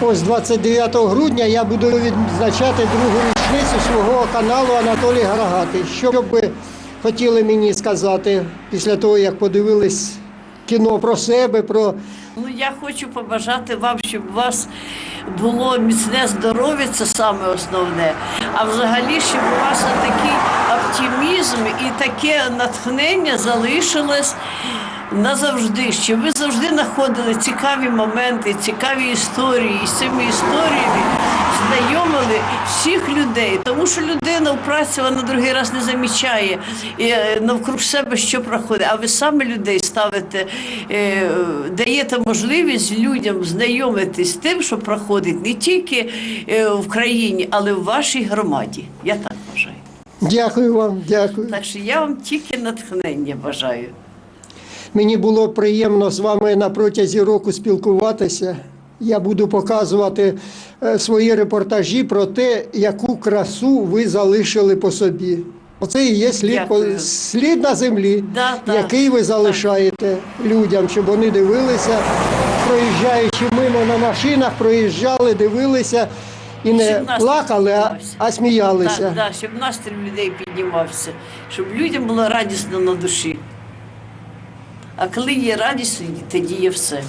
Ось 29 грудня я буду відзначати другу річницю свого каналу Анатолій Гарагатий. Що б ви хотіли мені сказати після того, як подивились кіно про себе, про Ну, я хочу побажати вам, щоб у вас було міцне здоров'я, це саме основне. А взагалі, щоб у вас такий оптимізм і таке натхнення залишилось назавжди, щоб ви завжди знаходили цікаві моменти, цікаві історії, і з цими історіями знайомили всіх людей, тому що людина в праці вона другий раз не замічає і, е, навкруг себе, що проходить. А ви саме людей ставите, е, даєте можливість людям знайомитись з тим, що проходить не тільки е, в країні, але в вашій громаді. Я так вважаю. Дякую вам, дякую. Так що я вам тільки натхнення бажаю. Мені було приємно з вами на протязі року спілкуватися. Я буду показувати е, свої репортажі про те, яку красу ви залишили по собі. Оце і є слід, по- Дякую. слід на землі, Да, так, який ви залишаєте людям, щоб вони дивилися, проїжджаючи мимо на машинах, проїжджали, дивилися і не плакали, а, а сміялися. Так, так, щоб настрій людей піднімався, щоб людям було радісно на душі. А коли є радість, тоді є все.